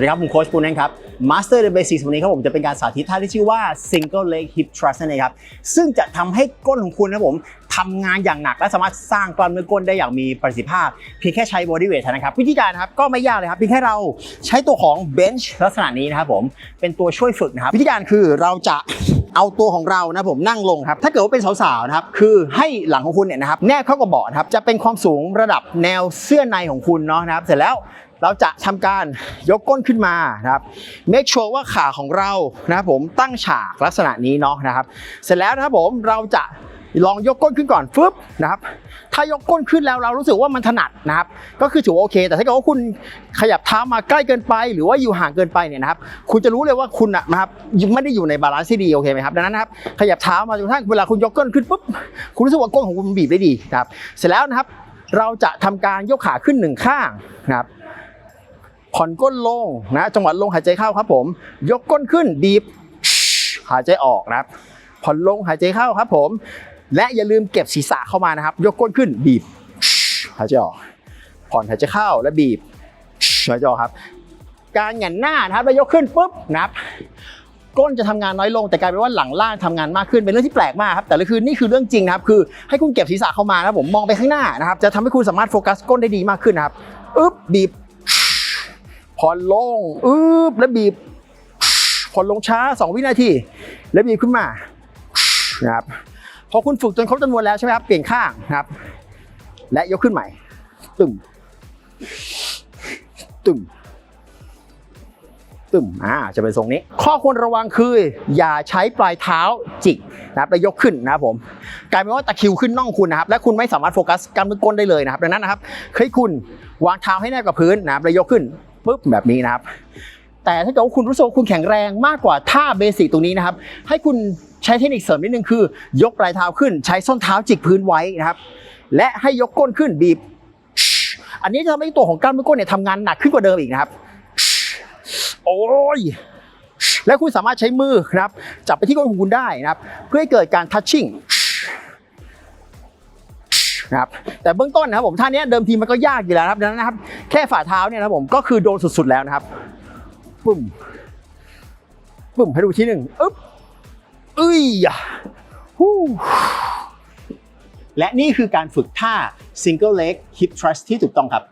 วัสดีครับ ผมโค้ชปูนนั่นครับ Master the Basics วันนี้ครับผมจะเป็นการสาธิตท่าที่ชื่อว่า Single Leg Hip Thrust นั่นเองครับ ซึ่งจะทำให้ก้นของคุณนะครับผมทำงานอย่างหนักและสามารถสร้างกล้ามเนื้อก้นได้อย่างมีประสิทธิภาพ เพียงแค่ใช้ body weight เท่านะครับ วิธีการนะครับก็ไม่ยากเลยครับเพียงแค่เราใช้ตัวของ bench ลักษณะนี้นะครับผมเป็นตัวช่วยฝึกนะครับ วิธีการคือเราจะเอาตัวของเรานะผมนั่งลงครับ ถ้าเกิดว่าเป็นสาวๆนะครับคือให้หลังของคุณเนี่ยนะครับแนบเข้ากับเบาะนะครับจะเป็นความสูงระดับแนวเสื้อในของคุณเนาะนะครับ เสร็จแล้ว เราจะทำการยกก้นขึ้นมานะครับ make sure ว่าขาของเรานะครับผมตั้งฉากลักษณะนี้เนาะนะครับ เสร็จแล้วนะครับผมเราจะลองยกก้นขึ้นก่อนฟึบนะครับถ้ายกก้นขึ้นแล้วเรารู้สึกว่ามันถนัดนะครับ ก็คือถือว่าโอเค แต่ถ้าเกิดว่าคุณขยับเท้ามาใกล้เกินไป หรือว่าอยู่ห่างเกินไปเนี่ยนะครับ คุณจะรู้เลยว่าคุณอะนะครับไม่ได้อยู่ในบาลานซ์ที่ดีโอเคไหมครับดังนั้นนะครับขยับเท้ามาจนกระทั่งเวลาคุณยกก้นขึ้นปุ๊บคุณรู้สึกว่าก้นของคุณบีบได้ดีนะครับ เสร็จแล้วนะครับ เราจะทำการยกขาขึ้นหนึ่งข้างนะครับ ผ่อนก้นลงนะจังหวะลงหายใจเข้าครับผม ยกก้นขึ้นบีบหายใจออกนะครับ ผ่อนลงหายใจเข้าครับผม และอย่าลืมเก็บศีรษะเข้ามานะครับ ยกก้นขึ้นบีบหายใจออก ผ่อนหายใจเข้าและบีบหายใจออกครับ การหงันหน้านะครับแล้วยกขึ้นปุ๊บนะครับก้นจะทำงานน้อยลงแต่กลายเป็นว่าหลังล่างทำงานมากขึ้นเป็นเรื่องที่แปลกมากครับแต่ละคือนี่คือเรื่องจริงนะครับคือให้คุณเก็บศีรษะเข้ามานะครับผมมองไปข้างหน้านะครับจะทำให้คุณสามารถโฟกัสก้นได้ดีมากขึ้นนะครับอึ๊บบีบ ผ่อนลงอึ๊บแล้วบีบผ่อนลงช้า 2 วินาที แล้วบีบขึ้นมานะครับพอคุณฝึกจนครบจำนวนแล้วใช่ไหมครับเปลี่ยนข้างนะครับ และยกขึ้นใหม่ ตึมตึมตึมอ่าจะเป็นทรงนี้ ข้อควรระวังคือ อย่าใช้ปลายเท้าจิกนะครับแล้วยกขึ้นนะครับผมกลายเป็นว่าตะคิวขึ้นน่องคุณนะครับ และคุณไม่สามารถโฟกัสกล้ามเนื้อก้นได้เลยนะครับ ดังนั้นนะครับให้คุณวางเท้าให้แนบกับพื้นนะครับแล้วยกขึ้น ปุ๊บแบบนี้นะครับ แต่ถ้าเกิดว่าคุณรู้สึกว่าคุณแข็งแรงมากกว่าท่าเบสิกตรงนี้นะครับ ให้คุณใช้เทคนิคเสริมนิดนึงคือ ยกปลายเท้าขึ้น ใช้ส้นเท้าจิกพื้นไว้นะครับ และให้ยกก้นขึ้นบีบ อันนี้จะทำให้ตัวของกล้ามเนื้อก้นเนี่ยทำงานหนักขึ้นกว่าเดิมอีกนะครับ โอ้ยและคุณสามารถใช้มือครับ จับไปที่ก้นของคุณได้นะครับ เพื่อให้เกิดการทัชชิ่ง นะครับแต่เบื้องต้นนะครับผมท่านี้เดิมทีมันก็ยากอยู่แล้วนะครับดังนั้นนะครับ แค่ฝ่าเท้าเนี่ยนะผมก็คือโดนสุดๆแล้วนะครับปุ่มปุ่มให้ดูทีหนึ่งอึ๊บอึ้ยฮู้และนี่คือการฝึกท่า single leg hip thrust ที่ถูกต้องครับ